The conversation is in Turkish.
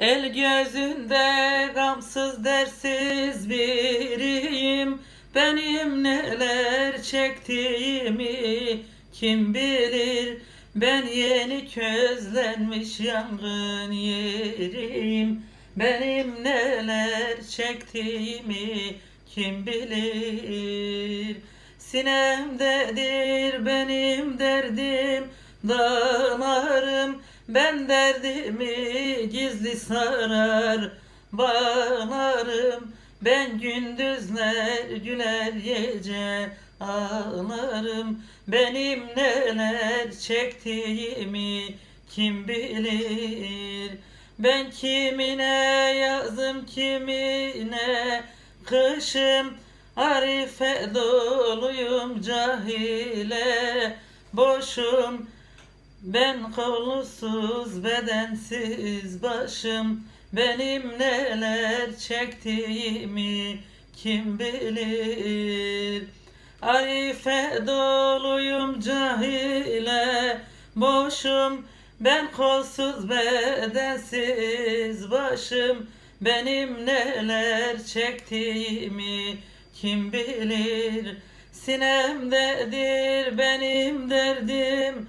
El gözünde gamsız dersiz biriyim. Benim neler çektiğimi kim bilir? Ben yeni közlenmiş yangın yeriyim. Benim neler çektiğimi kim bilir? Sinemdedir benim derdim dağlarım Ben derdimi gizli sarar bağlarım. Ben gündüzler güler gece ağlarım. Benim neler çektiğimi kim bilir? Ben kimine yazım kimine kışım? Arife doluyum cahile boşum Ben kolsuz bedensiz başım. Benim neler çektiğimi kim bilir? Arife doluyum cahile boşum. Ben kolsuz bedensiz başım. Benim neler çektiğimi kim bilir? Sinemdedir benim derdim